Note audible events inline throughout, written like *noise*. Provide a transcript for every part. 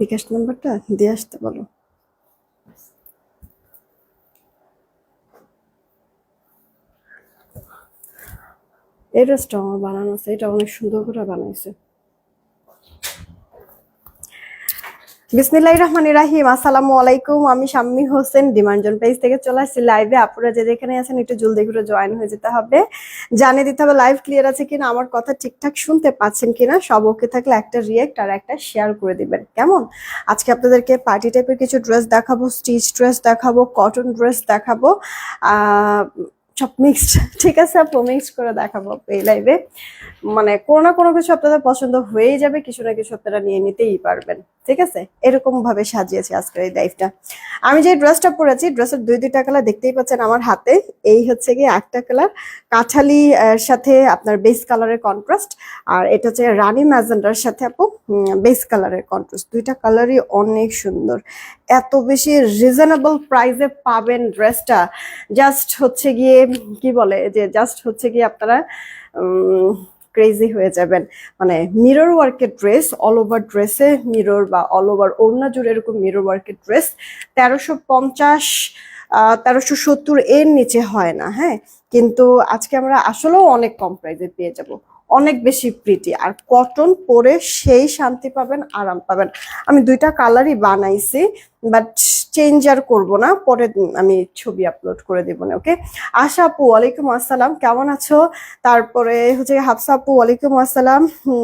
বিকাশ নাম্বারটা দিয়ে আসতে বলো। এটা ড্রেসটা আমার বানানো আছে, এটা অনেক সুন্দর করে বানাইছে। বিসমিল্লাহ রহমান রাহিম। আসসালামু আলাইকুম, আমি শাম্মি হোসেন, ডিমান্ডজন পেজ থেকে চলে আসছি লাইভে আপনারা যে যেখানে আছেন, একটু জলদি করে জয়েন হয়ে যেতে হবে। জানিয়ে দিতে হবে লাইভ ক্লিয়ার আছে কিনা, আমার কথা ঠিকঠাক শুনতে পাচ্ছেন কিনা, সব ওকে থাকলে একটা রিয়েক্ট আর একটা শেয়ার করে দিবেন। কেমন? আজকে আপনাদেরকে পার্টি টাইপের কিছু ড্রেস দেখাবো স্টিচ ড্রেস দেখাবো কটন ড্রেস দেখাবো। সব মিক্সড ঠিক আছে আপু? মিক্সড করে দেখাবো এই লাইভে মানে কোনো না কোনো কিছু আপনাদের পছন্দ হয়েই যাবে, কিছু না কিছু আপনারা নিয়ে নিতেই পারবেন, ঠিক আছে? এরকম ভাবে সাজিয়েছি আজকের এই লাইফটা আমি যে ড্রেসটা পরেছি ড্রেসের দুই দুইটা কালার দেখতেই পাচ্ছেন আমার হাতে। এই হচ্ছে গিয়ে একটা কালার কাঠালি সাথে আপনার বেস কালারের কন্ট্রাস্ট আর এটা হচ্ছে রানী ম্যাজেন্ডার সাথে আপু বেস কালারের কন্ট্রাস্ট দুইটা কালারই অনেক সুন্দর। এত বেশি রিজনেবল প্রাইসে পাবেন ড্রেসটা জাস্ট হচ্ছে গিয়ে কি বলে, যে জাস্ট হচ্ছে কি আপনারা ক্রেজি হয়ে যাবেন। মানে মিরর ওয়ার্কের ড্রেস অল ওভার ড্রেসে মিরর বা অল ওভার ওড়না জুড়ে এরকম মিরর ওয়ার্কের ড্রেস তেরোশো পঞ্চাশ তেরোশো সত্তর এর নিচে হয় না হ্যাঁ? কিন্তু আজকে আমরা আসলেও অনেক কম প্রাইসে পেয়ে যাব। অনেক বেশি প্রিটি আর কটন পরে সেই শান্তি পাবেন, আরাম পাবেন। আমি দুইটা কালারই বানাইছি। বাট চেঞ্জ আর করব না। পরে আমি ছবি আপলোড করে দেবো না ওকে আশা আপু, ওয়ালাইকুম আসসালাম, কেমন আছো? তারপরে হচ্ছে হাফসা আপু, ওয়ালাইকুম আসসালাম।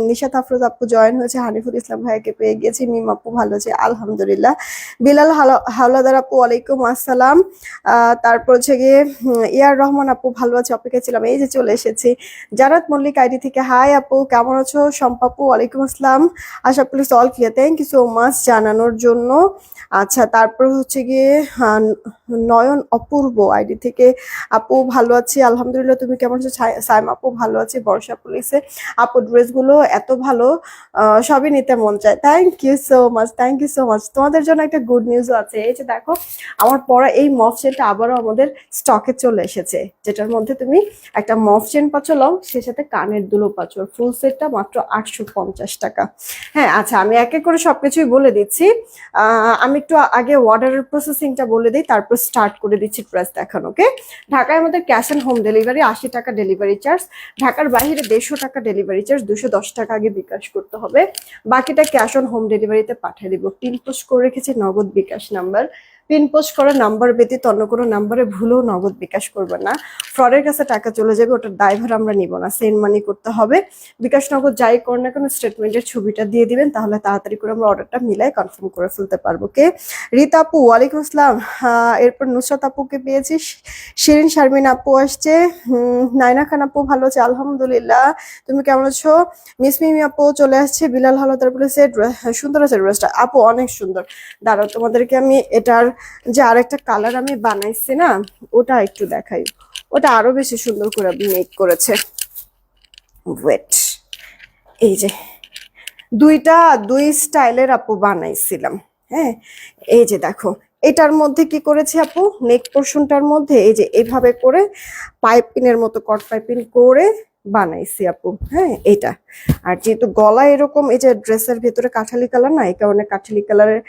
নিশাত আফরোজ আপু জয়েন হয়েছে, হানিফুল ইসলাম ভাইকে পেয়ে গেছি, মিম আপু ভালো আছে, আলহামদুলিল্লাহ। বিলাল হাওলাদার আপু, ওয়ালাইকুম আসসালাম। তারপর হচ্ছে গিয়ে ইয়ার রহমান আপু ভালো আছে অপেক্ষা ছিলাম, এই যে চলে এসেছি। জারাত মল্লিক আইডি থেকে, হাই আপু, কেমন আছো? শম্পাপু ওয়ালাইকুম আসসালাম। আশা করি all clear thank you so much জানানোর জন্য। আচ্ছা তারপর হচ্ছে গিয়ে নয়ন অপূর্ব আইডি থেকে, আপু ভালো আছি, আলহামদুলিল্লাহ, তুমি কেমন আছো? সাইম আপু, ভালো আছি, বর্ষা পুলিশে। আপু ড্রেসগুলো এত ভালো সবই নিতে মন চায়। Thank you so much thank you so much তোমাদের জন্য একটা গুড নিউজও আছে। এই যে দেখো, আমার পরা এই মফ চেনটা আবারও আমাদের স্টকে চলে এসেছে, যেটার মধ্যে তুমি একটা মফ চেন পাচ্ছ লং সে সাথে কানের দুলো পাচ্ছ ফুল সেটটা মাত্র আটশো পঞ্চাশ টাকা। হ্যাঁ আচ্ছা আমি এক এক করে সবকিছুই বলে দিচ্ছি। আমি একটু আগে অর্ডারের প্রসেসিংটা বলে দিই, তারপর স্টার্ট করে দিচ্ছি প্রাইস দেখানো ওকে ঢাকায় আমাদের ক্যাশ অ্যান্ড হোম ডেলিভারি আশি টাকা ডেলিভারি চার্জ ঢাকার বাইরে দেড়শো টাকা ডেলিভারি চার্জ দুশো দশ টাকা আগে বিকাশ করতে হবে। বাকিটা ক্যাশ অন হোম ডেলিভারিতে পাঠিয়ে দেবো। পিন পোস্ট করে রেখেছি, Nagad bKash number pin post করা নাম্বার ব্যতীত অন্য কোনো নাম্বারে ভুলেও নগদ বিকাশ করবেন না। ফ্রডের কাছে টাকা চলে যাবে ওটার ড্রাইভার আমরা নিব না। সেন্ড মানি করতে হবে। বিকাশ নগদ যাই করেন না কোনো স্টেটমেন্টের ছবিটা দিয়ে দিবেন, তাহলে তাড়াতাড়ি করে আমরা অর্ডারটা মিলাই কনফার্ম করে ফেলতে পারব। কে রীতা আপু, ওয়ালাইকুম আসসালাম। এরপর নুসরাত আপুকে পেয়েছি। শিরিন, শারমিন আপু আসছে। নাইনা খান আপু ভালো আছে, আলহামদুলিল্লাহ। তুমি কেমন আছো? মিস মিমি আপু চলে আসছে, বিলাল হালদার বলেছে "ড্রে- সুন্দর আছে ড্রেসটা আপু, অনেক সুন্দর। দাঁড়াও, তোমাদেরকে আমি এটার যে আর একটা কালার আমি বানাইছি না, ওটা একটু দেখাই। ওটা আরও বেশি সুন্দর করে মেক করেছে। ওয়েট এই যে দুইটা, দুই স্টাইলের আপু বানাইছিলাম হ্যাঁ? এই যে দেখো, এটার মধ্যে কি করেছি আপু? নেক পোর্শনটার মধ্যে এই যে এইভাবে করে পাইপিনের মতো কট পাইপিন করে বানাইছি আপু। হ্যাঁ এটা আর যেহেতু গলা এরকম, এই যে ড্রেসের ভিতরে কাঠালি কালার না, এই কারণে কাঠালি কালারের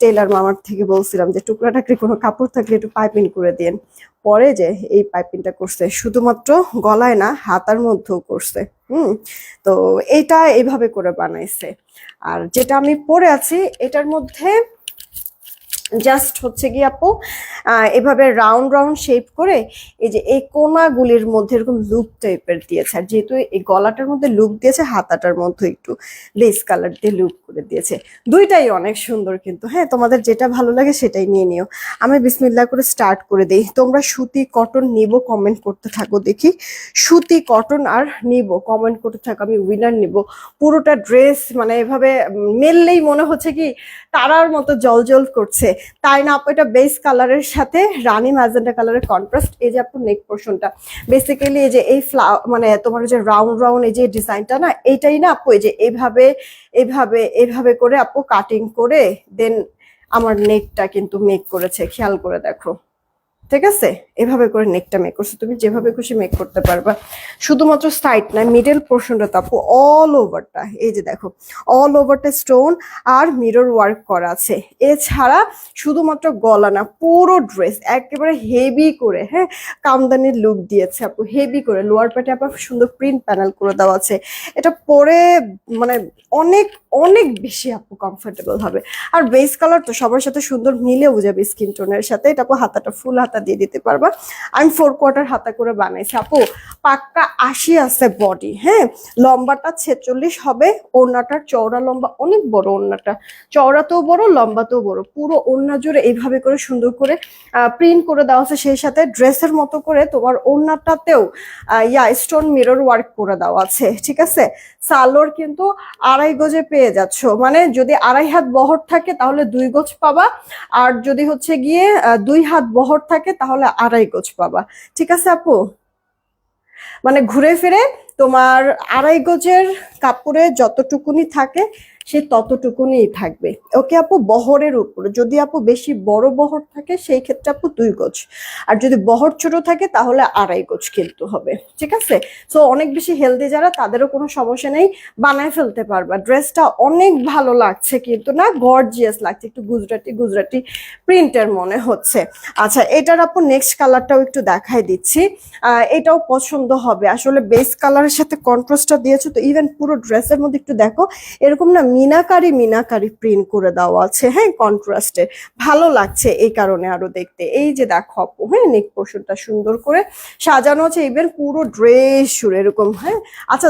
টেলার মামার থেকে বলছিলাম যে, টুকরা টাকরি কোনো কাপড় থাকলে একটু পাইপিং করে দিন। পরে যে এই পাইপিংটা করছে, শুধুমাত্র গলায় না, হাতার মধ্যেও করছে। হুম, তো এইটা এইভাবে করে বানাইছে। আর যেটা আমি পরে আছি, এটার মধ্যে জাস্ট হচ্ছে কি আপু এভাবে রাউন্ড রাউন্ড শেপ করে এই যে এই কোনাগুলির মধ্যে এরকম লুপ টাইপের দিয়েছে। আর যেহেতু এই গলাটার মধ্যে লুপ দিয়েছে, হাতাটার মধ্যে একটু লেস কালার দিয়ে লুপ করে দিয়েছে। দুইটাই অনেক সুন্দর কিন্তু হ্যাঁ তোমাদের যেটা ভালো লাগে সেটাই নিয়ে নিও। আমি বিসমিল্লা করে স্টার্ট করে দিই। তোমরা সুতি কটন নিব কমেন্ট করতে থাকো দেখি। সুতি কটন আর নিব কমেন্ট করতে থাকো, আমি উইনার নিব। পুরোটা ড্রেস মানে এভাবে মেললেই মনে হচ্ছে কি তারার মতো জল জল করছে। তাই না, আপু, এটা বেস কালারের সাথে রানি ম্যাজেন্টা কালারের কন্ট্রাস্ট এই যে আপু নেক পোর্শনটা বেসিক্যালি এই যে এই ফ্লা মানে তোমার যে রাউন্ড রাউন্ড এই যে ডিজাইনটা না, এইটাই না আপু, এই যে এইভাবে এইভাবে এইভাবে করে আপু কাটিং করে দেন আমার নেকটা কিন্তু মেক করেছে। খেয়াল করে দেখো। ঠিক আছে? এভাবে করে নেকটা মেক করছ। তুমি যেভাবে খুশি মেক করতে পারবা। শুধুমাত্র সাইড না মিডল পোর্শনটা তো আপু অল ওভারটা এই যে দেখো অল ওভারটা স্টোন আর মিরর ওয়ার্ক করা আছে। এছাড়া শুধুমাত্র গলা না, পুরো ড্রেস একেবারে হেভি করে হ্যাঁ? কামদানির লুক দিয়েছে আপু হেভি করে। লোয়ার প্যাটে আবার সুন্দর প্রিন্ট প্যানেল করে দেওয়া আছে। এটা পরে মানে অনেক অনেক বেশি আপু কমফোর্টেবল হবে। আর বেস কালার তো সবার সাথে সুন্দর মিলেও যাবে স্কিন টোনের সাথে। এটা আপু হাতাটা ফুল হাতা দিয়ে দিতে পারবা। আমি ফোর কোয়ার্টার হাতা করে বানাইছি। আপু পাক্কা আশি আছে বডি হ্যাঁ? লম্বাটা ছেচল্লিশ হবে, ওড়নাটার চওড়া লম্বা অনেক বড় ওড়নাটা। চওড়াতেও বড়, লম্বাতেও বড়। পুরো ওড়না জুড়ে এইভাবে করে সুন্দর করে প্রিন্ট করে দেওয়া আছে, সেই সাথে ড্রেসের মতো করে তোমার ওড়নাটাতেও ইয়া স্টোন মিরর ওয়ার্ক করে দেওয়া আছে, ঠিক আছে? সালোয়ার কিন্তু আড়াই গজে পেয়ে যাচ্ছ। মানে যদি আড়াই হাত বহর থাকে তাহলে দুই গজ পাবা, আর যদি হচ্ছে গিয়ে দুই হাত বহর থাকে তাহলে আড়াই গজ পাবা। ঠিক আছে আপু? মানে ঘুরে ফিরে তোমার আড়াই গজের কাপড়ে যতটুকুনি থাকে সে ততটুকুনি থাকবে। ওকে আপু বহরের উপরে, যদি আপু বেশি বড় বহর থাকে, সেই ক্ষেত্রে আপু দুই গজ আর যদি বহর ছোট থাকে, তাহলে আড়াই গজ কিন্তু হবে, ঠিক আছে? সো অনেক বেশি হেলদি যারা, তাদেরও কোনো সমস্যা নেই, বানায় ফেলতে পারবা। ড্রেসটা অনেক ভালো লাগছে কিন্তু না গর্জিয়াস লাগছে, একটু গুজরাটি গুজরাটি প্রিন্টের মনে হচ্ছে। আচ্ছা এটার আপু নেক্সট কালারটাও একটু দেখাই দিচ্ছি। এটাও পছন্দ হবে। আসলে বেস কালারের সাথে কন্ট্রাস্টটা দিয়েছ, তো ইভেন পুরো ড্রেসের মধ্যে একটু দেখো, এরকম না মিনাকারি মিনাকারি প্রিন্ট করে দেওয়া আছে। হ্যাঁ কন্ট্রাস্টে ভালো লাগছে এই কারণে আরও দেখতে। এই যে দেখো আপু হ্যাঁ নেক পোর্শনটা সুন্দর করে সাজানো আছে। ইভেন পুরো ড্রেস জুড়ে এরকম হ্যাঁ। আচ্ছা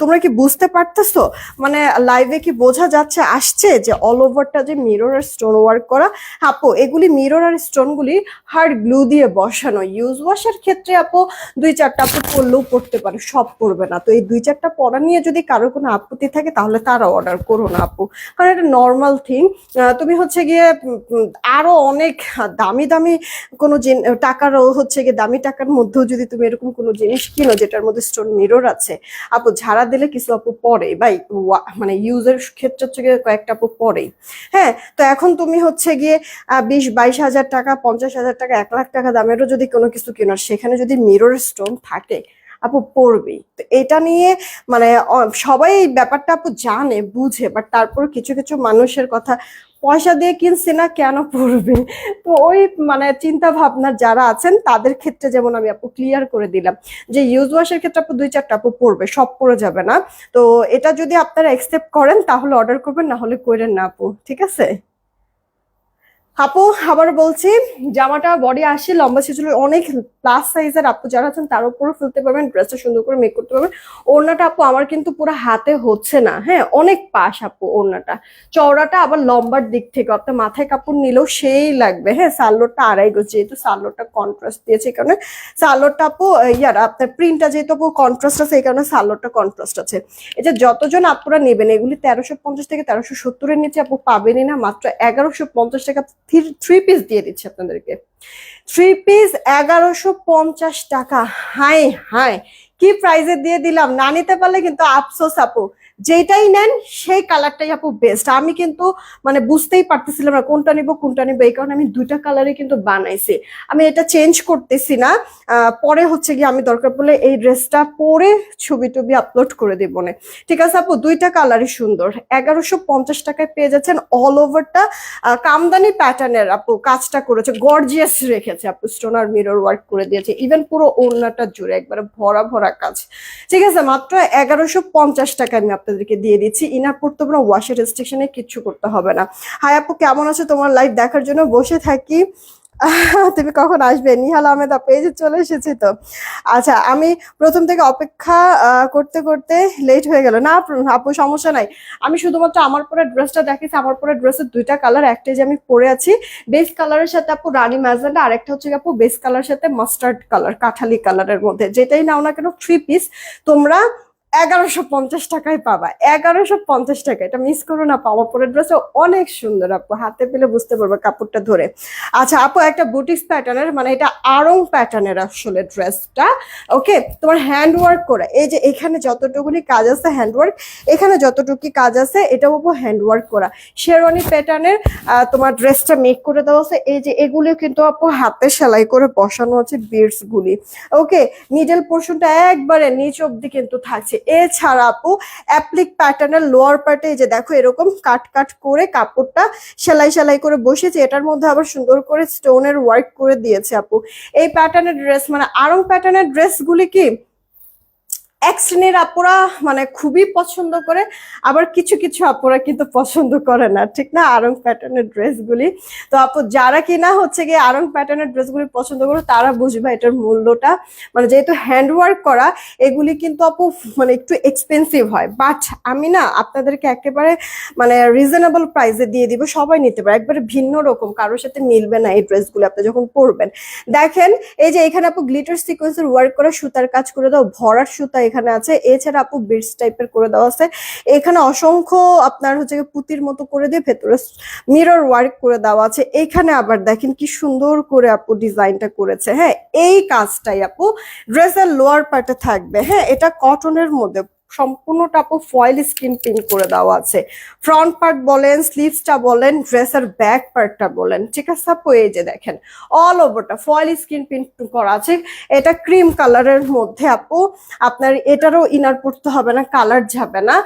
তোমরা কি বুঝতে পারতেছো? মানে লাইভে কি বোঝা যাচ্ছে, আসছে যে অল ওভারটা যে মিরর আর স্টোন ওয়ার্ক করা? আপু, এগুলি মিরর আর স্টোনগুলি হার্ড গ্লু দিয়ে বসানো। ইউজ ওয়াশের ক্ষেত্রে আপু, দুই চারটা আপু পড়লেও পড়তে পারে, সব পড়বে না। তো এই দুই চারটা পড়া নিয়ে যদি কারোর কোনো আপত্তি থাকে, তাহলে তারা অর্ডার করো না আপু। কারণ এটা নর্মাল থিং তুমি হচ্ছে গিয়ে উম, উম, আরও অনেক দামি দামি কোনো টাকারও হচ্ছে গিয়ে দামি টাকার মধ্যেও যদি তুমি এরকম কোনো জিনিস কিনো যেটার মধ্যে স্টোন মিরর আছে। আপু ঝাড়া দিলে কিছু আপু পরে বা মানে ইউজের ক্ষেত্রে হচ্ছে গিয়ে কয়েকটা আপু পরেই। হ্যাঁ তো এখন তুমি হচ্ছে গিয়ে বিশ বাইশ হাজার টাকা পঞ্চাশ হাজার টাকা এক লাখ টাকা দামেরও যদি কোনো কিছু কেনার সেখানে যদি মিরর স্টোন থাকে আপু পড়বেই। তো এটা নিয়ে মানে সবাই এই ব্যাপারটা আপু জানে, বুঝে বাট তারপর কিছু কিছু মানুষের কথা, পয়সা দিয়ে কিনছি না কেন পড়বে? তো ওই মানে চিন্তা ভাবনা যারা আছেন, তাদের ক্ষেত্রে যেমন আমি আপু ক্লিয়ার করে দিলাম, যে ইউজ ওয়াশের ক্ষেত্রে আপু দুই চারটা আপু পড়বে, সব পড়ে যাবে না। তো এটা যদি আপনারা একসেপ্ট করেন, তাহলে অর্ডার করবেন, না হলে করেন না আপু, ঠিক আছে? আপু, আবার বলছি, জামাটা বডি আসে লম্বা ছিল অনেক প্লাস সাইজের আপু যারা আছেন, তার উপরও ফেলতে পারবেন ড্রেসটা সুন্দর করে মেক করতে পারবেন। ওড়নাটা আপু আমার কিন্তু পুরো হাতে হচ্ছে না হ্যাঁ? অনেক পাশ আপু ওড়নাটা। চওড়াটা আবার লম্বার দিক থেকে, অর্থাৎ মাথায় কাপড় নিলেও সেই লাগবে হ্যাঁ? সালোয়ারটা আড়াই গজ, যেহেতু সালোয়ারটা কন্ট্রাস্ট দিয়েছে এই কারণে। সালোয়ারটা আপু ইয়ার, আপনার প্রিন্টটা যেহেতু আপু কন্ট্রাস্ট আছে, এই কারণে সালোয়ারটা কন্ট্রাস্ট আছে। এই যে যতজন আপুরা নেবেন, এগুলি তেরোশো পঞ্চাশ থেকে তেরোশো সত্তরের নিচে আপু পাবেনই না, মাত্র এগারোশো পঞ্চাশ টাকা থ্রি পিস দিয়ে দিচ্ছি আপনাদেরকে। থ্রি পিস এগারোশো পঞ্চাশ টাকা। হাই হাই কি প্রাইজে দিয়ে দিলাম? না নিতে পারলে কিন্তু আফসোস আপু। যেটাই নেন, সেই কালারটাই আপু বেস্ট আমি কিন্তু মানে বুঝতেই পারতেছিলাম না কোনটা নিব কোনটা নিব। এই কারণে আমি দুইটা কালারই কিন্তু বানাইছি। আমি এটা চেঞ্জ করতেছি না। পরে হচ্ছে গিয়ে আমি দরকার পড়লে এই ড্রেসটা পরে ছবি টবি আপলোড করে দেবো না। ঠিক আছে আপু? দুইটা কালারই সুন্দর। এগারোশো পঞ্চাশ টাকায় পেয়ে যাচ্ছেন অল ওভারটা কামদানি প্যাটার্নের আপু কাজটা করেছে গর্জিয়াস রেখেছে আপু। স্টোনার মিরর ওয়ার্ক করে দিয়েছে। ইভেন পুরো ওড়নাটা জুড়ে একবারে ভরা ভরা কাজ। ঠিক আছে, মাত্র এগারোশো পঞ্চাশ টাকা আমি আপনাদেরকে দিয়ে দিচ্ছি। ইনার হবে না ওয়াশের রেস্ট্রিকশনে কিচ্ছু করতে হবে না। হাই আপু, কেমন আছে? তোমার লাইভ দেখার জন্য বসে থাকি। *laughs* তুমি কখন আসবে? নিহাল আহমেদ আপু, এই যে চলে এসেছি তো। আচ্ছা আমি প্রথম থেকে অপেক্ষা করতে করতে লেট হয়ে গেল। না, আপু- সমস্যা নাই। আমি শুধুমাত্র আমার পরে ড্রেসটা দেখেছি আমার পরে ড্রেসের দুইটা কালার একটা যে আমি পরে আছি। বেস কালারের সাথে আপু রানী ম্যাজেন্ডা আর একটা হচ্ছে আপু বেস কালার সাথে মাস্টার্ড কালার কাঠালি কালারের মধ্যে। যেটাই নাও না কেন থ্রি পিস তোমরা এগারোশো পঞ্চাশ টাকায় পাবা। এগারোশো পঞ্চাশ টাকা এটা মিস করো না, পাওয়া পরের ড্রেসে অনেক সুন্দর আপু। হাতে পেলে বুঝতে পারবে কাপড়টা ধরে। আচ্ছা আপু, একটা বুটিক্স প্যাটার্নের মানে এটা আরং প্যাটার্নের আসলে ড্রেসটা ওকে তোমার হ্যান্ড ওয়ার্ক করা। এই যে এখানে যতটুকুনি কাজ আছে হ্যান্ড ওয়ার্ক এখানে যতটুকু কাজ আছে এটা আপু হ্যান্ড ওয়ার্ক করা শেরওয়ানি প্যাটার্নের তোমার ড্রেসটা মেক করে দেওয়া আছে। এই যে এগুলো কিন্তু আপু হাতে সেলাই করে বসানো আছে বিডস গুলি ওকে নিডেল পোর্শনটা একবারে নিচ অব্দি কিন্তু থাকছে। এছাড়া আপু অ্যাপ্লিক প্যাটার্নের লোয়ার পার্টে এই যে দেখো এরকম কাট কাট করে কাপড়টা সেলাই সেলাই করে বসেছে, এটার মধ্যে আবার সুন্দর করে স্টোনের ওয়ার্ক করে দিয়েছে আপু। এই প্যাটার্নের ড্রেস মানে আরং প্যাটার্নের ড্রেসগুলি কি এক শ্রেণির আপুরা মানে খুবই পছন্দ করে, আবার কিছু কিছু আপুরা কিন্তু পছন্দ করে না, ঠিক না? আরং প্যাটার্নের ড্রেসগুলি তো আপু, যারা কিনা হচ্ছে গিয়ে আরং প্যাটার্নের ড্রেসগুলি পছন্দ করে, তারা বুঝবে এটার মূল্যটা। মানে যেহেতু হ্যান্ডওয়ার্ক করা, এগুলি কিন্তু আপু মানে একটু এক্সপেন্সিভ হয়। বাট আমি না আপনাদেরকে একেবারে মানে রিজনেবল প্রাইসে দিয়ে দিব, সবাই নিতে পারে। একবারে ভিন্ন রকম, কারোর সাথে মিলবে না এই ড্রেসগুলো আপনি যখন পরবেন। দেখেন, এই যে এখানে আপু গ্লিটার সিকোয়েন্সের ওয়ার্ক করা সুতার কাজ করে দাও, ভরার সুতা এখানে আছে। এছাড়া আপু বিটস টাইপের করে দেওয়া আছে। এখানে অসংখ্য আপনার হচ্ছে পুতির মতো করে দিয়ে ভেতরে মিরর ওয়ার্ক করে দেওয়া আছে। এখানে আবার দেখেন কি সুন্দর করে আপু ডিজাইনটা করেছে। হ্যাঁ এই কাজটাই আপু ড্রেসের লোয়ার পার্টে থাকবে। হ্যাঁ এটা কটনের মধ্যে সম্পূর্ণটা আপু ফয়েল স্ক্রিন প্রিন্ট করে দেওয়া আছে। ফ্রন্ট পার্ট বলেন স্লিভসটা বলেন ড্রেসের ব্যাক পার্টটা বলেন, ঠিক আছে আপু? এই যে দেখেন অল ওভারটা ফয়েল স্ক্রিন প্রিন্ট করা আছে। এটা ক্রিম কালারের মধ্যে আপু, আপনার এটারও ইনার পড়তে হবে না কালার যাবে না।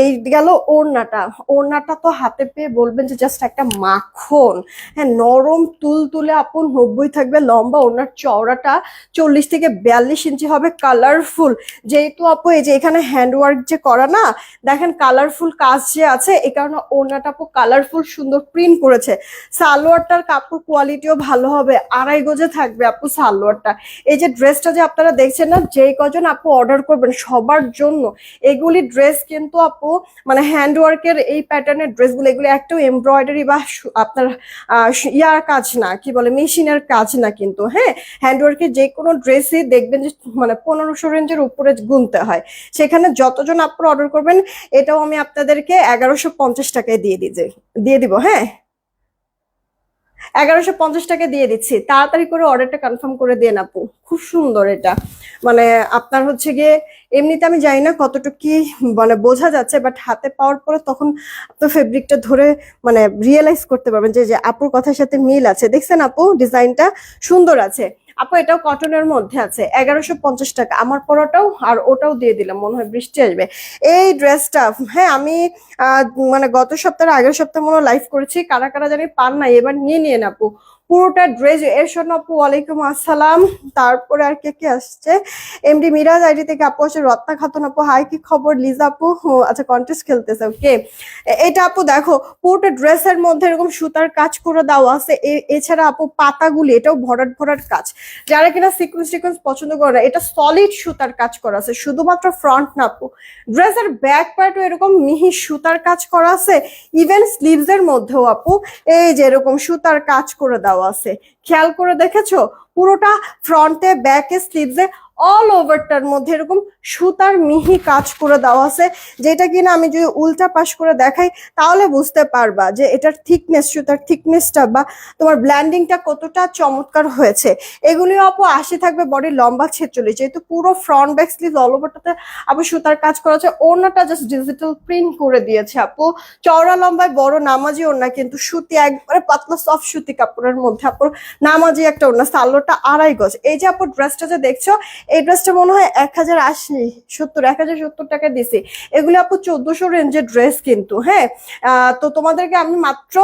এই গেল ওড়নাটা ওড়নাটা তো হাতে পেয়ে বলবেন যে জাস্ট একটা মাখন। হ্যাঁ নরম তুল তুলে আপু, নব্বই থাকবে লম্বা ওড়নার চওড়াটা, চল্লিশ থেকে বিয়াল্লিশ ইঞ্চি হবে কালারফুল যেহেতু আপু, এই যে এখানে হ্যান্ড ওয়ার্ক যে করা না, দেখেন কালারফুল কাজ যে আছে এই কারণে ওড়নাটা আপু কালারফুল সুন্দর প্রিন্ট করেছে। সালোয়ারটার কাপড় কোয়ালিটিও ভালো হবে, আড়াই গজে থাকবে আপু সালোয়ারটা। এই যে ড্রেসটা যে আপনারা দেখছেন না, যেই কজন আপু অর্ডার করবেন সবার জন্য, এগুলি ড্রেস কিন্তু আপু মানে হ্যান্ড ওয়ার্কের এই প্যাটার্নের ড্রেসগুলো এগুলো একটু এমব্রয়ডারি বা আপনার ইয়ার কাজ না, কি বলে, মেশিনের কাজ না কিন্তু হ্যাঁ? হ্যান্ড ওয়ার্কের যে কোনো ড্রেসই দেখবেন যে মানে পনেরোশো রেঞ্জের উপরে গুনতে হয়। সেখানে যতজন আপনারা অর্ডার করবেন, এটাও আমি আপনাদেরকে এগারোশো পঞ্চাশ টাকায় দিয়ে দিতে, দিয়ে দিব হ্যাঁ? এগারোশো পঞ্চাশ টাকা দিয়ে দিচ্ছি। তাড়াতাড়ি করে অর্ডারটা কনফার্ম করে দেন আপু। খুব সুন্দর এটা। মানে আপনার হচ্ছে গিয়ে, এমনিতে আমি জানি না কতটুকু কি মানে বোঝা যাচ্ছে বাট হাতে পাওয়ার পরে তখন আপনার ফেব্রিকটা ধরে মানে রিয়েলাইজ করতে পারবেন যে যে আপুর কথার সাথে মিল আছে। দেখছেন আপু? ডিজাইনটা সুন্দর আছে। আপু, এটাও কটনের মধ্যে আছে, এগারোশো পঞ্চাশ টাকা। আমার পরাটাও আর ওটাও দিয়ে দিলাম, মনে হয় বৃষ্টি আসবে। এই ড্রেসটা হ্যাঁ আমি মানে গত সপ্তাহে আগের সপ্তাহে মনে লাইভ করেছি, কারা কারা জানি পান নাই, এবার নিয়ে নিয়ে আপু। পুরোটা ড্রেস এর জন্য আপু ওয়ালাইকুম আসসালাম। তারপরে আর কে কে আসছে? এমডি মিরাজ আইডি থেকে আপু আসে রত্না খাতুন আপু হাই কি খবর? লিজা আপু? আচ্ছা কন্টেস্ট খেলতেছে ওকে এটা আপু দেখো, পুরোটা ড্রেসের মধ্যে এরকম সুতার কাজ করে দেওয়া আছে। এছাড়া আপু পাতাগুলি, এটাও ভরাট ভরাট কাজ। যারা কিনা সিকুয়েন্স সিকুয়েন্স পছন্দ করে না, এটা সলিড সুতার কাজ করা আছে, শুধুমাত্র ফ্রন্ট না আপু। ড্রেসের ব্যাক পার্টও এরকম মিহি সুতার কাজ করা আছে ইভেন স্লিভস এর মধ্যেও আপু, এই যে এরকম সুতার কাজ করে দেওয়া আছে। খেয়াল করে দেখেছ? পুরোটা ফ্রন্টে ব্যাকে স্লিভসে অল ওভারটার মধ্যে এরকম সুতার মিহি কাজ করে দেওয়া আছে, যেটা কিনা আমি যদি উল্টা পাশ করে দেখাই, তাহলে বুঝতে পারবা যে এটার থিকনেস সুতার থিকনেসটা বা তোমার ব্ল্যান্ডিংটা কতটা চমৎকার হয়েছে। এগুলিও আপু আসে থাকবে বডির লম্বা ছেচল্লিশ, যেহেতু পুরো ফ্রন্ট ব্যাক স্লিভ অল ওভারটাতে আপু সুতার কাজ করা আছে। ওড়নাটা জাস্ট ডিজিটাল প্রিন্ট করে দিয়েছে আপু। চওড়া লম্বায় বড় নামাজি ওড়না কিন্তু সুতি, একবারে পাতলা সফট সুতি কাপড়ের মধ্যে আপুর নামাজি একটা ওড়না, সালোটা আড়াই গজ। এই যে আপু ড্রেসটা যে দেখছ, এই ড্রেসটা মনে হয় এক হাজার আশি সত্তর, এক হাজার সত্তর টাকা দিছি এগুলো আপু চোদ্দশো রেঞ্জের ড্রেস কিন্তু হ্যাঁ? তো তোমাদেরকে আমি মাত্র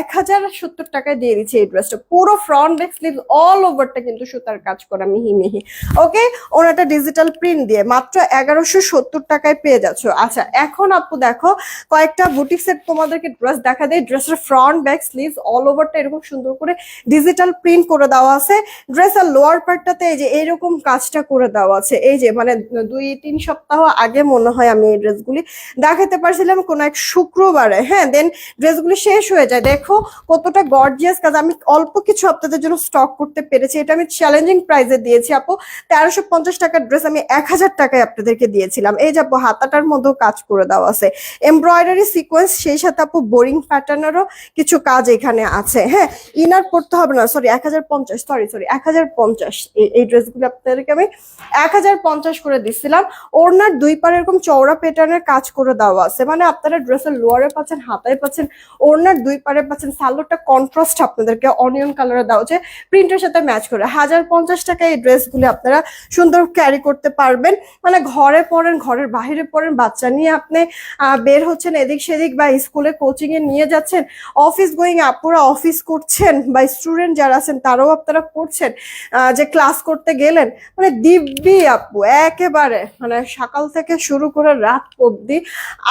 এক হাজার সত্তর টাকায় দিয়ে দিচ্ছি এই ড্রেসটা পুরো ফ্রন্ট ব্যাক স্লিভ অল ওভারটা কিন্তু সুতার কাজ করা মিহি মিহি। ওকে ওনাটা ডিজিটাল প্রিন্ট দিয়ে মাত্র এগারোশো সত্তর টাকায় পেয়ে যাচ্ছ। আচ্ছা এখন আপু দেখো, কয়েকটা বুটিক সেট তোমাদেরকে ড্রেস দেখা দেয়। ড্রেসের ফ্রন্ট ব্যাক স্লিভস অল ওভারটা এরকম সুন্দর করে ডিজিটাল প্রিন্ট করে দেওয়া আছে। ড্রেসের লোয়ার পার্টটাতে এই যে এইরকম কাজটা করে দেওয়া আছে। এই যে মানে দুই, তিন সপ্তাহ আগে মনে হয় আমি এই ড্রেসগুলি দেখাতে পারছিলাম কোনো এক শুক্রবারে। হ্যাঁ দেন ড্রেসগুলি শেষ হয়ে যায়। দেখো কতটা গর্জিয়াস কাজ। আমি অল্প কিছু আপনাদের জন্য স্টক করতে পেরেছি। এটা আমি চ্যালেঞ্জিং প্রাইসে দিয়েছি, আপু। তেরোশো পঞ্চাশ টাকার ড্রেস আমি এক হাজার টাকায় আপনাদেরকে দিয়েছিলাম। এই যাব হাতাটার মধ্যেও কাজ করে দেওয়া আছে। এমব্রয়ডারি সিকোয়েন্স সেই সাথে আপু বোরিং প্যাটার্নেরও কিছু কাজ এখানে আছে। হ্যাঁ ইনার পড়তে হবে না। সরি এক হাজার পঞ্চাশ সরি সরি এক হাজার পঞ্চাশ। এই ড্রেসগুলো আপনাদেরকে আমি এক হাজার পঞ্চাশ করে দিচ্ছিলাম ওড়নার দুই পারে এরকম চওড়া প্যাটার্নের কাজ করে দেওয়া আছে। মানে আপনারা ড্রেসের লোয়ারে পাচ্ছেন, হাতায় পাচ্ছেন, ওড়নার দুই পারে পাচ্ছেন। সালোয়ারটা কন্ট্রাস্ট আপনাদেরকে অনিয়ন কালারে দেওয়া হচ্ছে। প্রিন্টের সাথে ম্যাচ করে। হাজার পঞ্চাশ টাকা এই ড্রেসগুলি আপনারা সুন্দর ক্যারি করতে পারবেন। মানে ঘরে পড়েন ঘরের বাইরে পড়েন বাচ্চা নিয়ে আপনি বের হচ্ছেন এদিক সেদিক বা স্কুলে কোচিং এ নিয়ে যাচ্ছেন অফিস গোয়িং আপুরা অফিস করছেন বা স্টুডেন্ট যারা আছেন, তারাও আপনারা করছেন যে ক্লাস করতে গেলেন। মানে দিব্যি আপু, একেবারে মানে সকাল থেকে শুরু করে রাত অবধি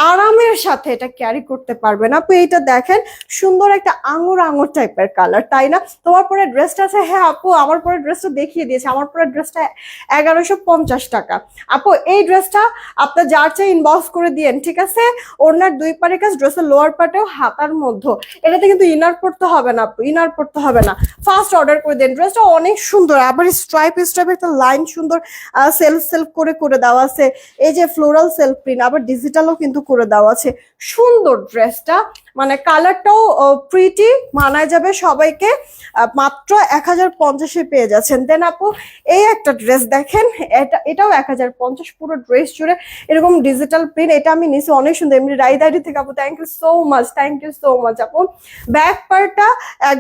আরামের সাথে এটা ক্যারি করতে পারবেন আপু, এইটা দেখেন, সুন্দর একটা আঙুর আঙুর টাইপের কালার তাই না? তোমার পরে ড্রেসটা আছে হ্যাঁ আপু, আমার পরে ড্রেসটা দেখিয়ে দিয়েছে। আমার পরে ড্রেসটা এগারোশো পঞ্চাশ টাকা। আপু, এই ড্রেসটা আপনার যার চেয়ে ইনবক্স করে দিয়েন, ঠিক আছে? ওনার দুই পারে কাজ ড্রেসের লোয়ার পার্টেও হাতার মধ্যে। এটাতে কিন্তু ইনার পড়তে হবে না আপু ইনার পড়তে হবে না। ফার্স্ট অর্ডার করে দেন। ড্রেসটা অনেক সুন্দর আবার স্ট্রাইপ স্ট্রাইপ একটা লাইন সুন্দর সেলফ সেলফ করে করে দেওয়া আছে। এই যে ফ্লোরাল সেলফ প্রিন্ট আবার ডিজিটালও কিন্তু করে দেওয়া আছে। সুন্দর ড্রেসটা মানে কালারটাও প্রিটি মানায় যাবে সবাইকে। মাত্র এক হাজার পঞ্চাশে পেয়ে যাচ্ছেন। দেন আপু, এই একটা ড্রেস দেখেন, এটা, এটাও এক হাজার পঞ্চাশ, পুরো ড্রেস জুড়ে এরকম ডিজিটাল প্রিন্ট এটা আমি নিচে অনেক সুন্দর। এমনি রাইদারি থেকে আপু thank you so much thank you so much আপু। ব্যাক পার্টটা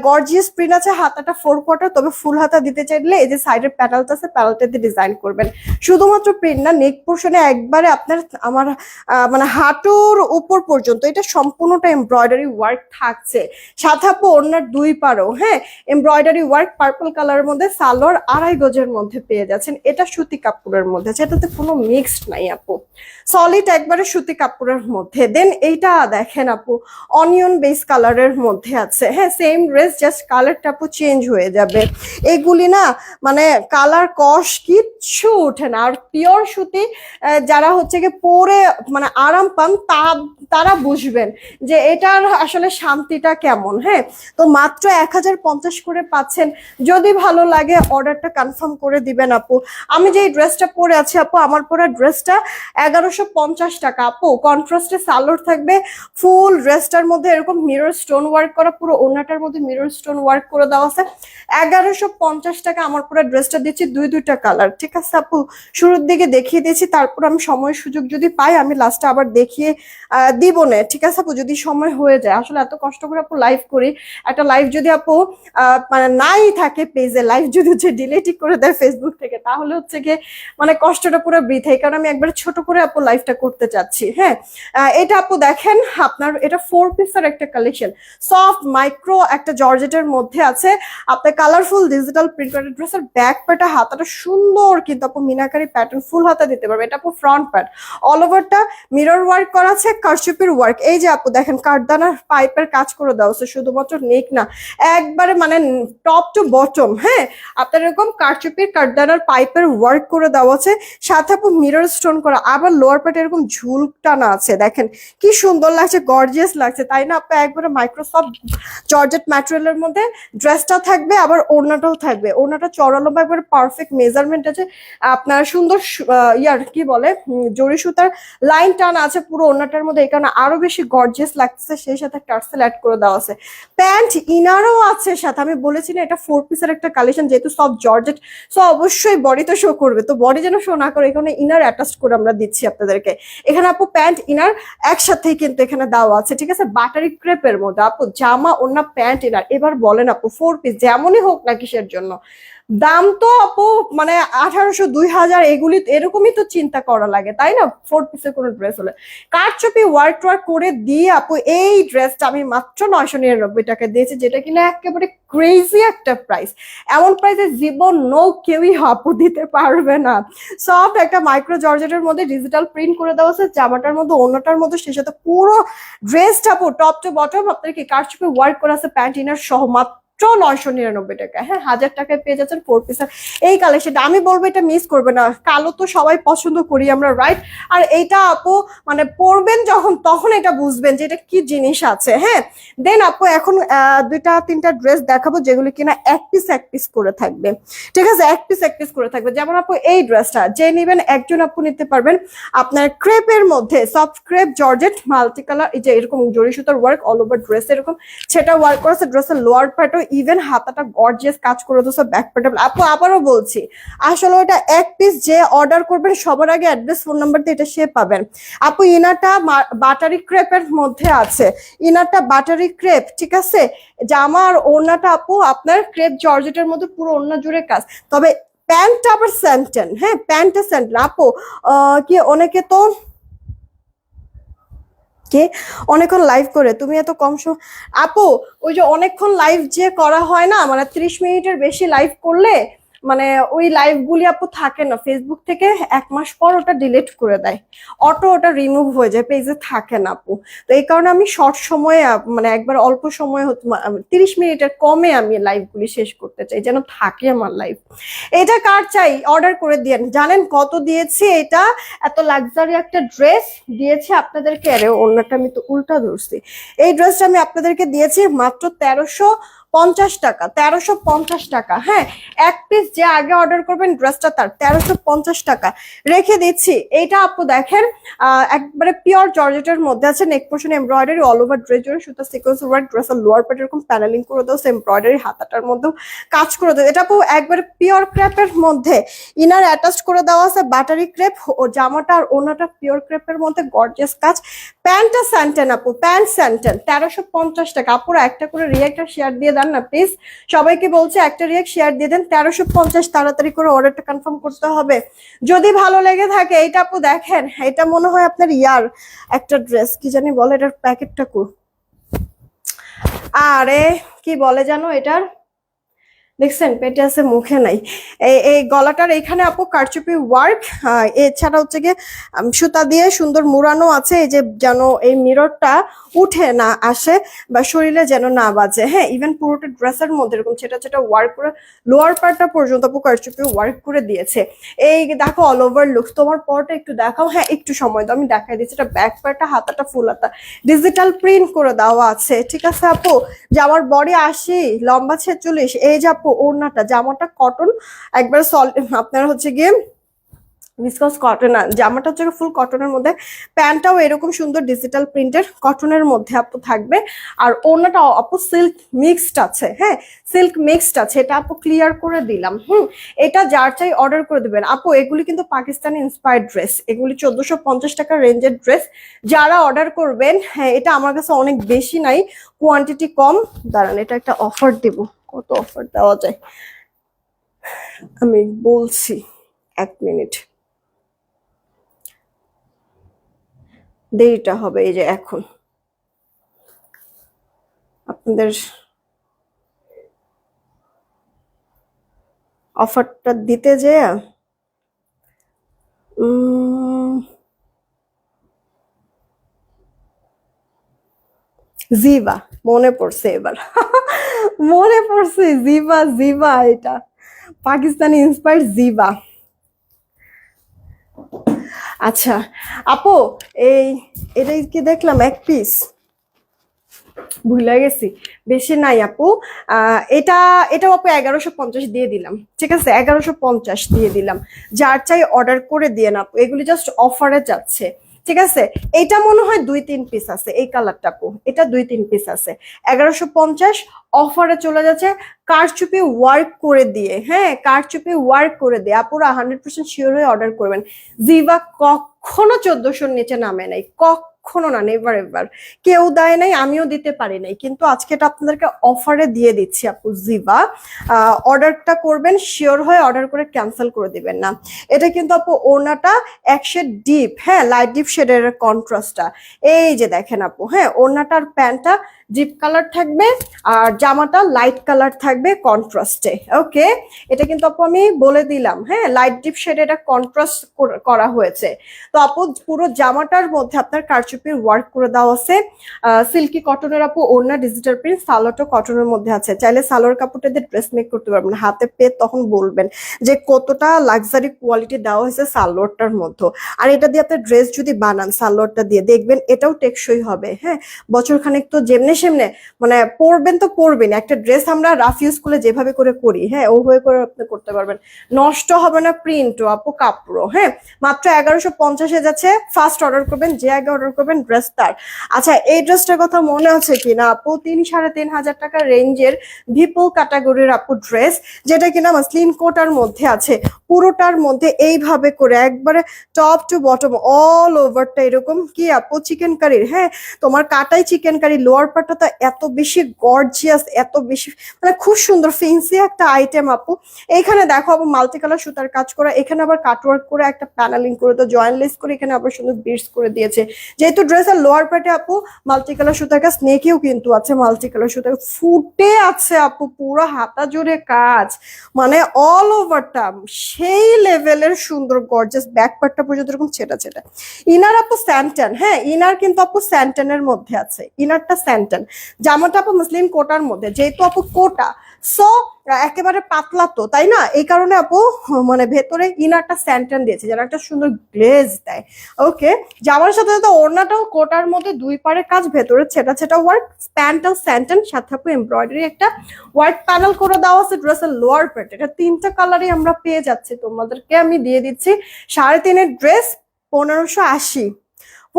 গর্জিয়াস প্রিন্ট আছে, হাতাটা ফোর কোয়ার্টার তবে ফুল হাতা দিতে চাইলে এই যে সাইডের প্যাটালটা আছে প্যাটালটা দিয়ে ডিজাইন করবেন। শুধুমাত্র প্রিন্ট না নেক পোর্শনে একবারে আপনার, আমার মানে হাঁটুর উপর পর্যন্ত, এটা সম্পূর্ণটা এমব্রয়ডারি ওয়ার্ক থাকছে। সাথে আপু ওনার দুই পারো হ্যাঁ? এমব্রয়ডারি ওয়ার্ক পার্পল কালারের মধ্যে সালোয়ার আড়াই গজের মধ্যে পেয়ে যাচ্ছেন। এটা সুতি কাপড়ের মধ্যে আছে এটাতে কোনো মিক্সড নাই আপু। সলিড একবারে সুতি কাপড়ের মধ্যে। দেন এইটা দেখেন আপু অনিয়ন বেস কালারের মধ্যে আছে হ্যাঁ? সেম ড্রেস জাস্ট কালারটা আপু চেঞ্জ হয়ে যাবে। এগুলি না মানে কালার কষ কিচ্ছু ওঠে না। আর পিওর সুতি যারা হচ্ছে গিয়ে পরে মানে আরাম পান, তা, তারা বুঝবেন যে এটার আসলে শান্তিটা কেমন? হ্যাঁ তো মাত্র এক হাজার পঞ্চাশ করে পাচ্ছেন। যদি ভালো লাগে অর্ডারটা কনফার্ম করে দিবেন আপু। আমি যে ড্রেসটা পরে আছি আপু, আমার পরা ড্রেসটা এগারোশো টাকা। আপু কন্ট্রাস্টে সালোয়ার থাকবে। ফুল ড্রেসটার মধ্যে এরকম মিরর স্টোন ওয়ার্ক করা, পুরো ওনাটার মধ্যে মিরর স্টোন ওয়ার্ক করে দেওয়া আছে। এগারোশো টাকা আমার পুরো ড্রেসটা দিচ্ছি দুই দুইটা কালার ঠিক আছে আপু? শুরুর দিকে দেখিয়ে দিয়েছি, তারপর আমি সময় সুযোগ যদি পাই, আমি লাস্টে আবার দেখিয়ে দিব না, ঠিক আছে আপু? যদি সময় হয়ে যায়। আসলে এত কষ্ট করে আপু লাইভ করি। একটা লাইভ যদি আপু মানে নাই থাকে পেজে লাইভ যদি হচ্ছে ডিলেটই করে দেয় ফেসবুক থেকে, তাহলে হচ্ছে গিয়ে মানে কষ্টটা পুরো বৃথাই কারণ আমি একবার ছোট করে আপু লাইভটা করতে চাচ্ছি হ্যাঁ? এটা আপু দেখেন, আপনার এটা ফোর পিসের একটা কালেকশন সফট মাইক্রো একটা জর্জেটের মধ্যে আছে। আপনার কালারফুল ডিজিটাল প্রিন্ট করা ড্রেসের ব্যাক পার্টটা হাতাটা সুন্দর কিন্তু আপু মিনাকারি প্যাটার্ন ফুল হাতা দিতে পারবে। এটা আপু ফ্রন্ট প্যাট অল ওভারটা মিরর ওয়ার্ক করা আছে, কারচুপির ওয়ার্ক এই যে আপু দেখেন কাঠদানার পাইপের কাজ করে দেওয়া আছে শুধুমাত্র নেক না। একবারে মানে টপ টু বটম হ্যাঁ? আপনার এরকম কারচুপির, কাঠদানার পাইপের ওয়ার্ক করে দেওয়া আছে, সাথে আপু মিরর স্টোন করা, আবার লোয়ার পার্টে এরকম ঝুল টানা আছে, দেখেন। কি সুন্দর লাগছে গর্জিয়াস লাগছে, তাই না? আপু একবারে মাইক্রোসফট জর্জেট ম্যাটেরিয়ালের মধ্যে ড্রেসটা থাকবে, আবার ওড়নাটাও থাকবে। ওড়নাটা চড়ালো, বা একবারে পারফেক্ট মেজারমেন্ট আছে। আপনার সুন্দর ইয়ার, কি বলে? জরি সুতার লাইন টান আছে পুরো ওড়নাটার মধ্যে, এই কারণে আরও বেশি গর্জিয়াস লাগতেছে সেই সাথে টার্সেল অ্যাড করে দেওয়া আছে। প্যান্ট ইনারও আছে সাথে। আমি বলেছি না এটা ফোর পিসের একটা কালেকশন যেহেতু সব জর্জেট সো অবশ্যই বডি তো শো করবে। তো বডি যেন শো না করে, এখানে ইনার অ্যাটাচ করে আমরা দিচ্ছি আপনাদেরকে। এখানে আপু প্যান্ট ইনার একসাথেই কিন্তু এখানে দেওয়া আছে, ঠিক আছে? বাটারি ক্রেপের মধ্যে। আপু জামা ওনা প্যান্ট ইনার এবার বলেন আপু ফোর পিস যেমনই হোক না কিসের জন্য। দাম তো আপু মানে আঠারোশো দুই হাজার এগুলি এরকমই তো চিন্তা করা লাগে, তাই না? ফোর পিসের কোনো ড্রেস হলে। কারচুপি ওয়ার্ক ওয়ার্ক করে দিয়ে আপু, এই ড্রেসটা আমি মাত্র নয়শো নিরানব্বই টাকা দিয়েছি, যেটা কিনা একেবারে ক্রেজি একটা প্রাইস এমন প্রাইসে জীবন নো কেউই আপু দিতে পারবে না। সফট একটা মাইক্রো জর্জেটের মধ্যে ডিজিটাল প্রিন্ট করে দেওয়া আছে, জামাটার মধ্যে অন্যটার মধ্যে সে সাথে পুরো ড্রেসটা আপু টপ টু বটম আপনার কি কারচুপি ওয়ার্ক করা আছে প্যান্ট ইনার সহ মাত্র নয়শো নিরানব্বই টাকা। হ্যাঁ হাজার টাকায় পেয়ে যাচ্ছেন ফোর পিসের এই কালেকশনটা আমি বলব এটা মিস করবে না। কালো তো সবাই পছন্দ করি আমরা রাইট আর এইটা আপু মানে পরবেন যখন, তখন এটা বুঝবেন যে এটা কি জিনিস আছে হ্যাঁ? দেন আপু, এখন দুইটা, তিনটা ড্রেস দেখাবো যেগুলো কিনা এক পিস এক পিস করে থাকবে। ঠিক আছে? এক পিস এক পিস করে থাকবে। যেমন আপু, এই ড্রেসটা যে নিবেন একজন আপু নিতে পারবেন। আপনার ক্রেপের মধ্যে soft crepe georgette multi colour এই যে এরকম জরি সুতার ওয়ার্ক অল ওভার ড্রেস এরকম। সেটা ওয়ার্ক করেছে ড্রেসের লোয়ার প্যাটও ইভেন হাতাটা গর্জিয়াস কাজ করে দিয়েছে ব্যাক প্যাটও আপু, আবারও বলছি, আসলে ওটা এক পিস যে অর্ডার করবেন, সবার আগে অ্যাড্রেস ফোন নাম্বার দিয়ে এটা সে পাবেন। আপু ইনারটা বাটারি ক্রেপের মধ্যে আছে। ইনারটা বাটারি ক্রেপ ঠিক আছে? জামা আর ওড়নাটা আপু, আপনার ক্রেপ জর্জেটের মধ্যে পুরো অন্য জুড়ে কাজ। তবে প্যান্টটা আবার স্যান্টেন হ্যাঁ প্যান্টটা স্যান্টেন আপু কি অনেকে তো কে অনেকক্ষণ লাইভ করে। তুমি এত কম সময় আপু, ওই যে অনেকক্ষণ লাইভ যে করা হয় না মানে ত্রিশ মিনিটের বেশি লাইভ করলে মানে ওই লাইভ গুলি আপু থাকে না ফেসবুক থেকে এক মাস পর ওটা ডিলিট করে দেয়। অটো ওটা রিমুভ হয়ে যায় পেজে থাকে না আপু। তো এই কারণে আমি শর্ট সময়ে মানে একবার অল্প সময় হতো তিরিশ মিনিটের কমে আমি লাইভ গুলি শেষ করতে চাই, যেন থাকে আমার লাইভ এটা কার চাই? অর্ডার করে দিয়েন। জানেন কত দিয়েছি এটা? এত লাক্সারি একটা ড্রেস দিয়েছি আপনাদেরকে। আরে, অন্যটা আমি তো উল্টা ধরছি। এই ড্রেসটা আমি আপনাদেরকে দিয়েছি মাত্র তেরোশো পঞ্চাশ টাকা, তেরোশো পঞ্চাশ টাকা। হ্যাঁ এক পিস যে আগে অর্ডার করবেন ড্রেসটা তার তেরোশো পঞ্চাশ টাকা। রেখে দিচ্ছি। এইটা আপু দেখেন একবারে পিওর জর্জেটের মধ্যে আছে neck portion embroidery all over dress জুড়ে সুতা সিকোয়েন্স ওয়ার্ক ড্রেসের লোয়ার পার্ট এরকম প্যানেলিং করে দাও এমব্রয়ডারি হাতাটার মধ্যেও কাজ করে দাও। এটা আপু একবারে পিওর ক্র্যাপের মধ্যে। ইনার অ্যাটাচ করে দেওয়া আছে বাটারি ক্রেপ ও জামাটা আর ওনাটা পিওর ক্রেপের মধ্যে গর্জিয়াস কাজ। প্যান্টটা স্যান্টেন আপু প্যান্ট স্যান্টেন তেরোশো পঞ্চাশ টাকা। আপুরা একটা করে রিয়াক্টার শেয়ার দিয়ে দেন না প্লিজ সবাইকে বলছে, একটা রিয়াক্ট শেয়ার দিয়ে দেন, তেরোশো পঞ্চাশ তাড়াতাড়ি করে অর্ডারটা কনফার্ম করতে হবে। যদি ভালো লেগে থাকে, এইটা আপু দেখেন, এটা মনে হয় আপনার ইয়ার, একটা ড্রেস কি জানি বলে এটার প্যাকেটটা কু আরে, কি বলে জানো এটার? দেখছেন, পেটে আছে, মুখে নাই। এই গলাটার এখানে আপু কারচুপি ওয়ার্ক এছাড়া হচ্ছে গিয়ে সুতা দিয়ে সুন্দর মুড়ানো আছে, এই যে যেন এই মিররটা উঠে না আসে বা শরীরে যেন না বাজে। হ্যাঁ ইভেন পুরোটা ড্রেসের মধ্যে এরকম সেটা সেটা ওয়ার্ক করে লোয়ার পার্টটা পর্যন্ত আপু কারচুপি ওয়ার্ক করে দিয়েছে। এই দেখো অল ওভার লুক তোমার পরটা একটু দেখাও। হ্যাঁ একটু সময় দাও, আমি দেখাই দিচ্ছি। এটা ব্যাক পার্টটা হাতাটা ফুল হাতা। ডিজিটাল প্রিন্ট করে দেওয়া আছে, ঠিক আছে আপু? যে আমার বডি আশি, লম্বা ছেচল্লিশ, এই যে আপু ওড়নাটা, জামাটা কটন একবার সল আপনার হচ্ছে গিয়ে ভিসকস কটন জামাটা হচ্ছে ফুল কটনের মধ্যে। প্যান্টটাও এরকম সুন্দর ডিজিটাল প্রিন্টের কটনের মধ্যে আপু থাকবে। আর ওড়নাটা আপু সিল্ক মিক্সড আছে হ্যাঁ সিল্ক মিক্সড আছে, এটা আপু ক্লিয়ার করে দিলাম, হুম, এটা যার চাই অর্ডার করে দেবেন। আপু, এগুলি কিন্তু পাকিস্তানি ইন্সপায়ার্ড ড্রেস এগুলি চোদ্দশো পঞ্চাশ টাকা রেঞ্জের ড্রেস যারা অর্ডার করবেন হ্যাঁ এটা আমার কাছে অনেক বেশি নাই কোয়ান্টিটি কম। দাঁড়ান, এটা একটা অফার দিব। কত অফার দেওয়া যায়। আমি বলছি এক মিনিট দেরিটা হবে এই যে এখন। আপনাদের অফারটা দিতে যে জিবা, মনে পড়ছে এবার। *laughs* মনে পড়ছে জিবা জিবা এটা। পাকিস্তানি ইন্সপায়ার জিবা আচ্ছা আপু, এই, এটাই কি দেখলাম, এক পিস ভুলে গেছি, বেশি নাই আপু। এটা, এটাও আপু এগারোশো পঞ্চাশ দিয়ে দিলাম, ঠিক আছে? এগারোশো পঞ্চাশ দিয়ে দিলাম। যার চাই অর্ডার করে দিয়ে না আপু। এগুলি জাস্ট অফারে যাচ্ছে। ঠিক আছে? এটা মনে হয় দুই তিন পিস আছে, এই কালারটা আপু। এটা দুই তিন পিস আছে। এগারোশো পঞ্চাশ অফারে চলে যাচ্ছে। কারচুপি ওয়ার্ক করে দিয়ে হ্যাঁ কারচুপি ওয়ার্ক করে দিয়ে। আপুরা হান্ড্রেড পার্সেন্ট শিওর হয়ে অর্ডার করবেন। জিভা কখনো চোদ্দশোর নিচে নামে নাই কখনো না নেভার এভার কেউ দেয় নাই, আমিও দিতে পারি নাই। কিন্তু আজকে এটা আপনাদেরকে অফারে দিয়ে দিচ্ছি আপু জিবা অর্ডারটা করবেন শিওর হয়ে অর্ডার করে ক্যান্সেল করে দিবেন না। এটা কিন্তু আপু ওনাটা এক শেড ডিপ হ্যাঁ লাইট ডিপ শেডের কন্ট্রাস্টটা এই যে দেখেন আপু হ্যাঁ ওনাটার প্যান্টটা জিপ কালার থাকবে আর জামাটা লাইট কালার থাকবে কন্ট্রাস্টে ওকে এটা কিন্তু আপু আমি বলে দিলাম হ্যাঁ? লাইট ডিপ শেড এটা কন্ট্রাস্ট করা হয়েছে। তো আপু পুরো জামাটার মধ্যে আপনার কারচুপির ওয়ার্ক করে দেওয়া আছে। সিল্কি কটনের আপু ওড়না ডিজিটাল প্রিন্ট সালোয়ারটা কটনের মধ্যে আছে। চাইলে সালোয়ার কাপড়টা দিয়ে ড্রেস মেক করতে পারবেন। হাতে পেয়ে তখন বলবেন যে কতটা লাক্সারি কোয়ালিটি দেওয়া হয়েছে সালোয়ারটার মধ্যে। আর এটা দিয়ে আপনার ড্রেস যদি বানান সালোয়ারটা দিয়ে, দেখবেন এটাও টেকসই হবে হ্যাঁ? বছর খানেক তো যেমনে সেমনে মানে পরবেন তো পরবেন একটা ড্রেস আমরা রাফ ইউজ করলে যেভাবে করে করি হ্যাঁ ও হয়ে করে আপনি করতে পারবেন। নষ্ট হবে না প্রিন্টও আপু, কাপড়ও হ্যাঁ। মাত্র এগারোশো পঞ্চাশে যাচ্ছে। ফার্স্ট অর্ডার করবেন, যে আগে অর্ডার করবেন ড্রেস তার। আচ্ছা এই ড্রেসটার কথা মনে আছে কি না? আপু, তিন সাড়ে তিন হাজার টাকা রেঞ্জের ভিপো ক্যাটাগরির আপু ড্রেস যেটা কিনা মাসলিন কোটার মধ্যে আছে। পুরোটার মধ্যে এইভাবে করে একবারে টপ টু বটম অল ওভারটা এরকম কি আপু চিকেন কারির হ্যাঁ? তোমার কাটাই চিকেন কারি লোয়ার পার্টটা তো এত বেশি গর্জিয়াস এত বেশি মানে খুব সুন্দর ফেন্সি একটা আইটেম আপু। এখানে দেখো আপু মাল্টি কালার সুতার কাজ করা, এখানে আবার কাটওয়ার্ক করে একটা প্যানেলিং করে তো জয়েন্ট লেস করে এখানে আবার সুন্দর বিটস করে দিয়েছে। যেহেতু ড্রেসের লোয়ার পার্টে আপু মাল্টি কালার সুতার কাজ স্নেকেও কিন্তু আছে মাল্টি কালার সুতার ফুটে আছে আপু, পুরো হাতা জুড়ে কাজ। মানে অল ওভারটা সেই লেভেলের সুন্দর গর্জাস ব্যাক পার্টটা পর্যন্ত এরকম ছেটা ছেটা। ইনার আপু স্যান্টেন হ্যাঁ ইনার কিন্তু আপু স্যান্টেনের মধ্যে আছে। ইনারটা স্যান্টেন জামাটা আপু মুসলিম কোটার মধ্যে, যেহেতু আপু কোটা সো একেবারে পাতলা তো, তাই না? এই কারণে আপু মানে ভেতরে ইনারটা স্যান্টেন দিয়েছে, যেন একটা সুন্দর গ্লেজ দেয়। ওকে জামার সাথে সাথে ওড়নাটাও কোটার মধ্যে দুই পাড়ের কাজ, ভেতরে ছেটা ছেটা ওয়ার্ক প্যান্টটাও স্যান্টেন সাথে আপু এমব্রয়ডারি একটা হোয়াইট প্যানেল করে দেওয়া আছে ড্রেসের লোয়ার প্যান্ট এটা তিনটা কালারই আমরা পেয়ে যাচ্ছি। তোমাদেরকে আমি দিয়ে দিচ্ছি, সাড়ে তিনের ড্রেস পনেরোশো আশি।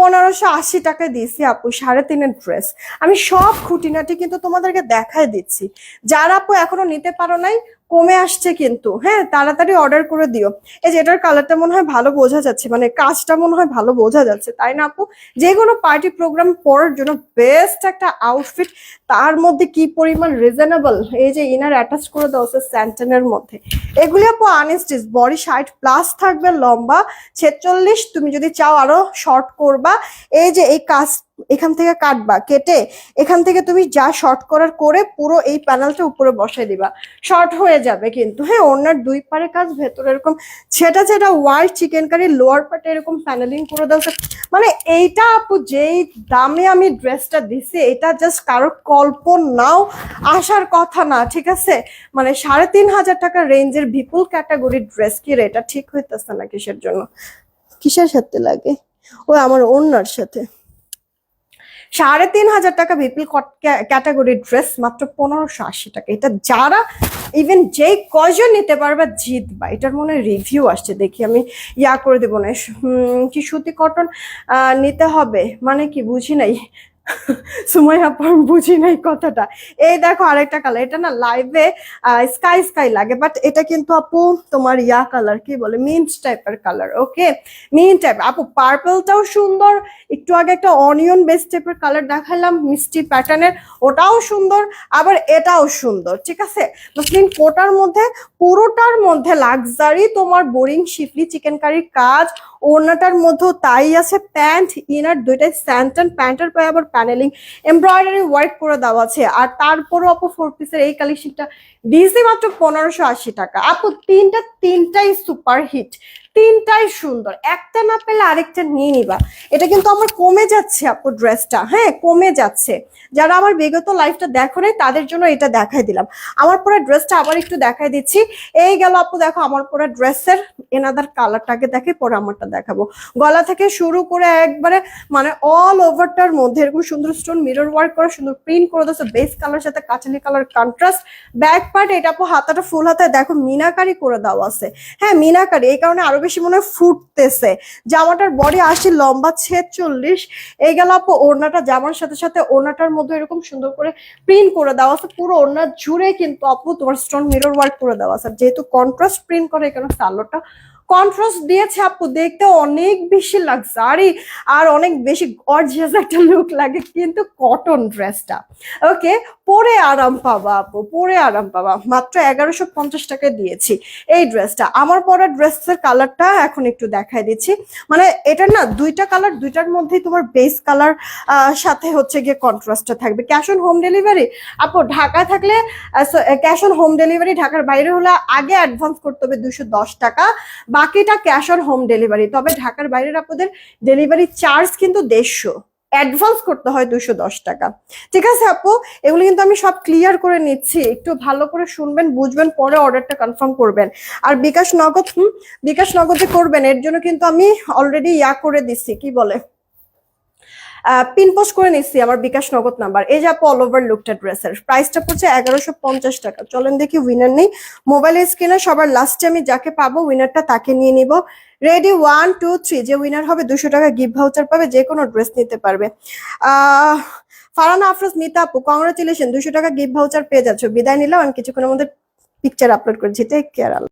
পনেরোশো আশি টাকায় দিয়েছি আপু, সাড়ে তিনের ড্রেস। আমি সব খুঁটিনাটি কিন্তু তোমাদেরকে দেখাই দিচ্ছি। যারা আপু এখনও নিতে পারো নাই কমে আসছে কিন্তু। হ্যাঁ তাড়াতাড়ি অর্ডার করে দিও। এই যে এটার কালারটা মনে হয় ভালো বোঝা যাচ্ছে মানে কাজটা মনে হয় ভালো বোঝা যাচ্ছে। তাই না আপু? যে কোনো পার্টি প্রোগ্রাম পরার জন্য বেস্ট একটা আউটফিট তার মধ্যে কি পরিমাণ রিজনেবল এই যে ইনার অ্যাটাচ করে দেওয়া হচ্ছে স্যান্টেনের মধ্যে। এগুলি আপু আনস্টিচ বডি ষাট প্লাস থাকবে লম্বা, ছেচল্লিশ, তুমি যদি চাও আরও শর্ট করবা। এই যে এই কাজ এখান থেকে কাটবা, কেটে এখান থেকে তুমি যা শর্ট করার করে পুরো এই প্যানেলটা উপরে বসাই দিবা। শর্ট হয়ে যাবে কিন্তু হ্যাঁ ওনার দুই পারে কাজ, ভেতরে এরকম সেটা ছেটা হোয়াইট চিকেন কারি লোয়ার পার্টে এরকম প্যানেলিং করে দেওয়া মানে এইটা আপু, যেই দামে আমি ড্রেসটা দিছি, এটা জাস্ট কারও কল্পনাও আসার কথা না, ঠিক আছে? মানে সাড়ে তিন হাজার টাকা রেঞ্জের বিপুল ক্যাটাগরির ড্রেস কি এটা ঠিক হইতেছে না কিসের জন্য? কিসের সাথে লাগে? ও আমার ওনার সাথে। সাড়ে তিন হাজার টাকা বিপিল ক্যাটাগরি ড্রেস মাত্র পনেরোশো আশি টাকা। এটা যারা ইভেন যেই কজন নিতে পারবে জিতবা। এটার মনে রিভিউ আসছে। দেখি আমি ইয়া করে দেবো না। কি সুতি কটন নিতে হবে। মানে কি বুঝি নাই। *laughs* সুমাইয়া আপু, আমি বুঝি নাই কথাটা। এই দেখো আরেকটা কালার এটা না লাইভে স্কাই স্কাই লাগে বাট এটা কিন্তু আপু তোমার ইয়া কালার কি বলে মিন্ট টাইপের কালার ওকে মিন্ট টাইপ আপু পার্পলটাও সুন্দর একটু আগে একটা অনিয়ন বেস টাইপের কালার দেখালাম মিষ্টি প্যাটার্নের ওটাও সুন্দর আবার এটাও সুন্দর ঠিক আছে? মুসলিম কোটার মধ্যে পুরোটার মধ্যে লাক্সারি তোমার বোরিং শিফলি চিকেন কারির কাজ ওড়নাটার মধ্যেও তাই আছে প্যান্ট ইনার দুইটাই স্যান্টন প্যান্টের পায়ে আবার প্যানেলিং এমব্রয়ডারি ওয়ার্ক করে দেওয়া আছে। আর তারপরও অপো ফোর পিসের এই কালেকশনটা দিয়েছি মাত্র পনেরোশো আশি টাকা। আপু, তিনটা, তিনটাই সুপার হিট তিনটাই সুন্দর। একটা না পেলে আরেকটা নিয়ে নিবা। এটা কিন্তু আমার কমে যাচ্ছে আপু ড্রেসটা হ্যাঁ কমে যাচ্ছে। যারা আমার বিগত লাইফটা দেখো নাই, তাদের জন্য এটা দেখাই দিলাম। আমার পরে ড্রেসটা আবার একটু দেখাই দিচ্ছি। এই গেল আপু, দেখো আমার পরে ড্রেসের এনাদার কালারটাকে দেখে পরে আমারটা দেখাবো। গলা থেকে শুরু করে একবারে মানে অল ওভারটার মধ্যে এরকম সুন্দর স্টোন মিরর ওয়ার্ক করা, সুন্দর প্রিন্ট করে দিচ্ছে বেস কালার সাথে কাঁচালি কালার কন্ট্রাস্ট ব্যাক পার্ট এটা আপু হাতাটা ফুল হাতে, দেখো মিনাকারি করে দেওয়া আছে। হ্যাঁ মিনাকারি, এই কারণে আরও বেশি মনে হয় ফুটতেছে। জামাটার বডি আসি লম্বা ছেদ চল্লিশ এই গেল আপু ওড়নাটা, জামার সাথে সাথে ওড়নাটার মধ্যে এরকম সুন্দর করে প্রিন্ট করে দেওয়া আছে। পুরো ওড়না জুড়ে কিন্তু আপু তোমার স্টোন মিরর ওয়ার্ক করে দেওয়া আছে। যেহেতু কন্ট্রাস্ট প্রিন্ট করে, এখানে সালোটা কন্ট্রাস্ট দিয়েছে আপু, দেখতে অনেক বেশি লাক্সারি আর অনেক বেশি গর্জিয়াস একটা লুক লাগে কিন্তু কটন ড্রেসটা ওকে পরে আরাম পাবা আপু, পরে আরাম পাবা। মাত্র এগারোশো পঞ্চাশ টাকা দিয়েছি এই ড্রেসটা আমার পরা ড্রেসের কালারটা এখন একটু দেখাই দিচ্ছি। মানে এটা না দুইটা কালার দুইটার মধ্যেই তোমার বেস কালার সাথে হচ্ছে গিয়ে কন্ট্রাস্টটা থাকবে। ক্যাশ অন হোম ডেলিভারি আপু ঢাকা থাকলে ক্যাশ অন হোম ডেলিভারি ঢাকার বাইরে হলে আগে অ্যাডভান্স করতে হবে দুশো টাকা। বাকিটা ক্যাশ অন হোম ডেলিভারি তবে ঢাকার বাইরের আপনাদের ডেলিভারি চার্জ কিন্তু দেড়শো। অ্যাডভান্স করতে হয় দুশো দশ টাকা। ঠিক আছে আপু? এগুলো কিন্তু আমি সব ক্লিয়ার করে নিচ্ছি। একটু ভালো করে শুনবেন, বুঝবেন, পরে অর্ডারটা কনফার্ম করবেন। আর বিকাশ নগদ বিকাশ নগদে করবেন, এর জন্য কিন্তু আমি অলরেডি ইয়া করে দিচ্ছি কি বলে? পিন পোস্ট করে নিচ্ছি আমার বিকাশ নগদ নাম্বার। এই যে অল ওভার লুকটা ড্রেসের প্রাইসটা পড়ছে এগারোশো পঞ্চাশ টাকা। চলেন দেখি উইনার নেই। মোবাইলের স্ক্রিনে সবার লাস্টে আমি যাকে পাবো উইনারটা তাকে নিয়ে নিব। রেডি ওয়ান টু থ্রি যে উইনার হবে দুশো টাকা গিফট ভাউচার পাবে, যে কোনো ড্রেস নিতে পারবে। আহ ফারানা আফরোজ, মিতা আপু কংগ্রাচুলেশন দুশো টাকা গিফট ভাউচার পেয়ে যাচ্ছ। বিদায় নিলাম, আমি কিছুক্ষণের মধ্যে পিকচার আপলোড করেছি। Take care